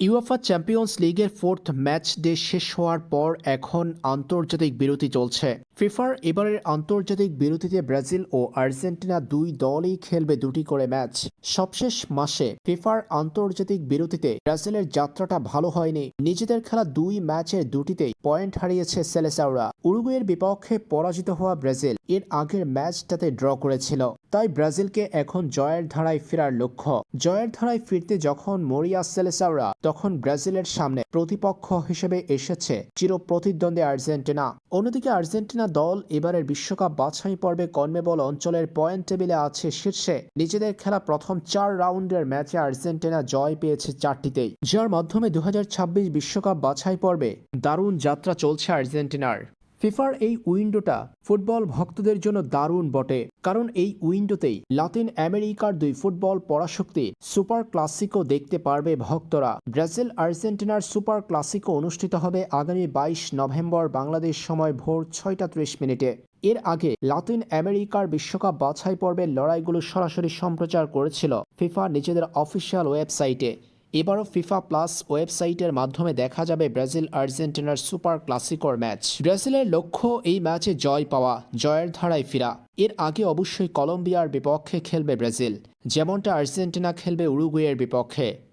UEFA champions লিগের fourth match day শেষ হওয়ার পর এখন আন্তর্জাতিক বিরতি চলছে। ফিফার এবারের আন্তর্জাতিক বিরতিতে ব্রাজিল ও আর্জেন্টিনা দুই দলই খেলবে দুটি করে ম্যাচ। সবশেষ মাসে ফিফার আন্তর্জাতিক বিরতিতে ব্রাজিলের যাত্রাটা ভালো হয়নি। নিজেদের খেলা দুই ম্যাচের দুটিতেই পয়েন্ট হারিয়েছে সেলেসাওরা উরুগুয়ের বিপক্ষে পরাজিত হওয়া ব্রাজিল এর আগের ম্যাচটাতে ড্র করেছিল। তাই ব্রাজিলকে এখন জয়ের ধারায় ফেরার লক্ষ্য। জয়ের ধারায় ফিরতে যখন মরিয়া সেলেসাওরা, তখন ব্রাজিলের সামনে প্রতিপক্ষ হিসেবে এসেছে চির প্রতিদ্বন্দ্বী আর্জেন্টিনা। অন্যদিকে আর্জেন্টিনা দল এবারের বিশ্বকাপ বাছাই পর্বে কনমেবল অঞ্চলের পয়েন্ট টেবিলে আছে শীর্ষে। নিজেদের খেলা প্রথম চার রাউন্ডের ম্যাচে আর্জেন্টিনা জয় পেয়েছে চারটিতেই। যার মাধ্যমে দু বিশ্বকাপ বাছাই পর্বে দারুণ যাত্রা চলছে আর্জেন্টিনার। ফিফার এই উইন্ডোটা ফুটবল ভক্তদের জন্য দারুণ বটে, কারণ এই উইন্ডোতেই লাতিন আমেরিকার দুই ফুটবল পরাশক্তি সুপার ক্লাসিকো দেখতে পারবে ভক্তরা। ব্রাজিল আর্জেন্টিনার সুপার ক্লাসিকো অনুষ্ঠিত হবে আগামী বাইশ নভেম্বর বাংলাদেশ সময় ভোর ছয়টা ত্রিশ মিনিটে। এর আগে লাতিন আমেরিকার বিশ্বকাপ বাছাই পর্বের লড়াইগুলো সরাসরি সম্প্রচার করেছিল ফিফা নিজেদের অফিসিয়াল ওয়েবসাইটে। এবারও ফিফা প্লাস ওয়েবসাইটের মাধ্যমে দেখা যাবে ব্রাজিল আর্জেন্টিনার সুপার ক্লাসিকর ম্যাচ। ব্রাজিলের লক্ষ্য এই ম্যাচে জয় পাওয়া, জয়ের ধারায় ফিরা। এর আগে অবশ্যই কলম্বিয়ার বিপক্ষে খেলবে ব্রাজিল। যেমনটা আর্জেন্টিনা খেলবে উরুগুয়ের বিপক্ষে।